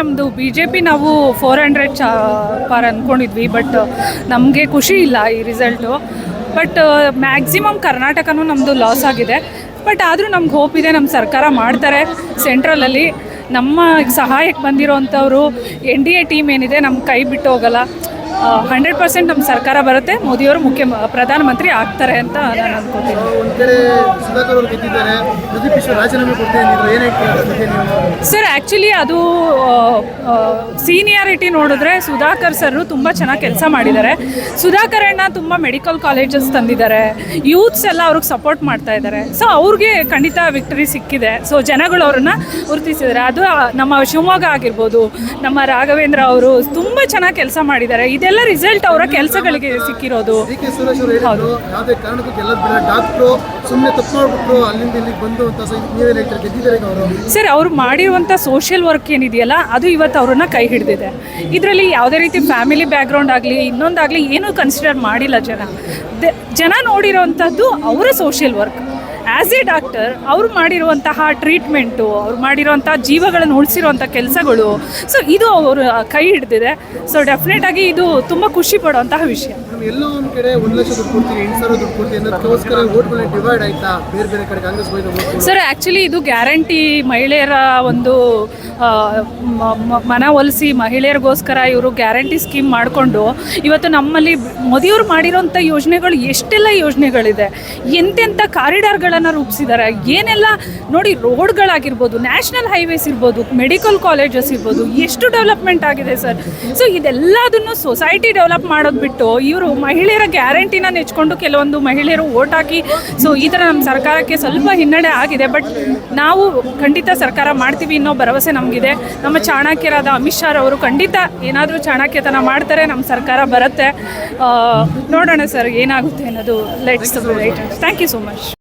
ನಮ್ಮದು B J P ನಾವು four hundred ಚಾ ಪಾರ್ ಅಂದ್ಕೊಂಡಿದ್ವಿ ಬಟ್ ನಮಗೆ ಖುಷಿ ಇಲ್ಲ ಈ ರಿಸಲ್ಟು ಬಟ್ ಮ್ಯಾಕ್ಸಿಮಮ್ ಕರ್ನಾಟಕನೂ ನಮ್ಮದು ಲಾಸ್ ಆಗಿದೆ. ಬಟ್ ಆದರೂ ನಮ್ಗೆ ಹೋಪ್ ಇದೆ ನಮ್ಮ ಸರ್ಕಾರ ಮಾಡ್ತಾರೆ ಸೆಂಟ್ರಲಲ್ಲಿ ನಮ್ಮ ಸಹಾಯಕ್ಕೆ ಬಂದಿರೋವಂಥವ್ರು ಎನ್ ಡಿ ಎ ಟೀಮ್ ಏನಿದೆ ನಮ್ಮ ಕೈ ಬಿಟ್ಟು ಹೋಗಲ್ಲ. ಹಂಡ್ರೆಡ್ ಪರ್ಸೆಂಟ್ ನಮ್ಮ ಸರ್ಕಾರ ಬರುತ್ತೆ ಮೋದಿಯವರು ಮುಖ್ಯ ಪ್ರಧಾನಮಂತ್ರಿ ಆಗ್ತಾರೆ ಅಂತ ನಾನು ಅನ್ಕೋತೀನಿ. ಸರ್ ಆ್ಯಕ್ಚುಲಿ ಅದು ಸೀನಿಯಾರಿಟಿ ನೋಡಿದ್ರೆ ಸುಧಾಕರ್ ಸರ್ ತುಂಬ ಚೆನ್ನಾಗಿ ಕೆಲಸ ಮಾಡಿದ್ದಾರೆ. ಸುಧಾಕರ್ ಅಣ್ಣ ತುಂಬ ಮೆಡಿಕಲ್ ಕಾಲೇಜಸ್ ತಂದಿದ್ದಾರೆ. ಯೂತ್ಸ್ ಎಲ್ಲ ಅವ್ರಿಗೆ ಸಪೋರ್ಟ್ ಮಾಡ್ತಾ ಇದ್ದಾರೆ. ಸೊ ಅವ್ರಿಗೆ ಖಂಡಿತ ವಿಕ್ಟರಿ ಸಿಕ್ಕಿದೆ. ಸೊ ಜನಗಳು ಅವ್ರನ್ನ ಗುರುತಿಸಿದ್ದಾರೆ. ಅದು ನಮ್ಮ ಶಿವಮೊಗ್ಗ ಆಗಿರ್ಬೋದು ನಮ್ಮ ರಾಘವೇಂದ್ರ ಅವರು ತುಂಬ ಚೆನ್ನಾಗಿ ಕೆಲಸ ಮಾಡಿದ್ದಾರೆ. ಇದೆಲ್ಲ ರಿಸಲ್ಟ್ ಅವರ ಕೆಲಸಗಳಿಗೆ ಸಿಕ್ಕಿರೋದು. ಡಿ ಕೆ ಸುರೇಶ್ ಅವರು ಹೇಳಿದ್ರು ಯಾವುದೇ ಕಾರಣಕ್ಕೂ ಗೆಲ್ಲದ್ ಬೇಡ ಡಾಕ್ಟ್ರು ಸುಮ್ಮನೆ ತಪ್ಪು ಮಾಡ್ಬಿಟ್ರು ಅಲ್ಲಿಂದ ಇಲ್ಲಿಗೆ ಬಂದು ಅಂತ ಸೊ ಇದಕ್ಕೆ ನೀವೇನ್ ಗೆದ್ದಿದ್ದಾರೆ ಈಗ ಅವರು? ಸರ್ ಅವ್ರು ಮಾಡಿರುವಂಥ ಸೋಷಿಯಲ್ ವರ್ಕ್ ಏನಿದೆಯಲ್ಲ ಅದು ಇವತ್ತು ಅವ್ರನ್ನ ಕೈ ಹಿಡಿದಿದೆ. ಇದರಲ್ಲಿ ಯಾವುದೇ ರೀತಿ ಫ್ಯಾಮಿಲಿ ಬ್ಯಾಕ್ಗ್ರೌಂಡ್ ಆಗಲಿ ಇನ್ನೊಂದಾಗಲಿ ಏನೂ ಕನ್ಸಿಡರ್ ಮಾಡಿಲ್ಲ ಜನ. ದ- ಜನ ನೋಡಿರೋವಂಥದ್ದು ಅವರ social work as a doctor ಅವ್ರು ಮಾಡಿರುವಂತಹ ಟ್ರೀಟ್ಮೆಂಟು ಅವ್ರು ಮಾಡಿರುವಂಥ ಜೀವಗಳನ್ನು ಉಳಿಸಿರುವಂಥ ಕೆಲಸಗಳು ಸೊ ಇದು ಅವರು ಕೈ ಹಿಡಿದಿದೆ. ಸೊ ಡೆಫಿನೆಟಾಗಿ ಇದು ತುಂಬ ಖುಷಿ ಪಡುವಂತಹ ವಿಷಯ. ನಮ್ಗೆ ಎಲ್ಲೋ ಒಂದ್ ಕಡೆ ಒಂದ್ ಲಕ್ಷ ದುಡ್ಡು ಕೊಡ್ತೀನಿ, ಎಂಟು ಸಾವಿರ ದುಡ್ಡು ಕೊಡ್ತೀನಿ ಅನ್ನೋದಕ್ಕೋಸ್ಕರ ಓಟ್ಗಳನ್ನ ಡಿವೈಡ್ ಆಯ್ತಾ? ಬೇರೆ ಬೇರೆ ಕಡೆ ಕಾಂಗ್ರೆಸ್ ಸರ್ ಆ್ಯಕ್ಚುಲಿ ಇದು ಗ್ಯಾರಂಟಿ ಮಹಿಳೆಯರ ಒಂದು ಮನ ಒಲಿಸಿ ಮಹಿಳೆಯರಿಗೋಸ್ಕರ ಇವರು ಗ್ಯಾರಂಟಿ ಸ್ಕೀಮ್ ಮಾಡಿಕೊಂಡು ಇವತ್ತು ನಮ್ಮಲ್ಲಿ ಮೋದಿಯವರು ಮಾಡಿರೋಂಥ ಯೋಜನೆಗಳು ಎಷ್ಟೆಲ್ಲ ಯೋಜನೆಗಳಿದೆ. ಎಂತೆಂಥ ಕಾರಿಡಾರ್ಗಳನ್ನು ರೂಪಿಸಿದ್ದಾರೆ. ಏನೆಲ್ಲ ನೋಡಿ ರೋಡ್ಗಳಾಗಿರ್ಬೋದು, ನ್ಯಾಷನಲ್ ಹೈವೇಸ್ ಇರ್ಬೋದು, ಮೆಡಿಕಲ್ ಕಾಲೇಜಸ್ ಇರ್ಬೋದು, ಎಷ್ಟು ಡೆವಲಪ್ಮೆಂಟ್ ಆಗಿದೆ ಸರ್. ಸೊ ಇದೆಲ್ಲದನ್ನು ಸೊಸೈಟಿ ಡೆವಲಪ್ ಮಾಡೋದು ಬಿಟ್ಟು ಇವರು ಮಹಿಳೆಯರ ಗ್ಯಾರಂಟಿನ ನೆಚ್ಕೊಂಡು ಕೆಲವೊಂದು ಮಹಿಳೆಯರು ಓಟ್ ಹಾಕಿ ಸೊ ಈ ಥರ ನಮ್ಮ ಸರ್ಕಾರಕ್ಕೆ ಸ್ವಲ್ಪ ಹಿನ್ನಡೆ ಆಗಿದೆ. ಬಟ್ ನಾವು ಖಂಡಿತ ಸರ್ಕಾರ ಮಾಡ್ತೀವಿ ಅನ್ನೋ ಭರವಸೆ ನಮಗಿದೆ. ನಮ್ಮ ಚಾಣಕ್ಯರಾದ ಅಮಿತ್ ಶಾ ಅವರು ಖಂಡಿತ ಏನಾದರೂ ಚಾಣಕ್ಯತನ ಮಾಡ್ತಾರೆ, ನಮ್ಮ ಸರ್ಕಾರ ಬರುತ್ತೆ. ನೋಡೋಣ ಸರ್ ಏನಾಗುತ್ತೆ ಅನ್ನೋದು. Let's thank you so much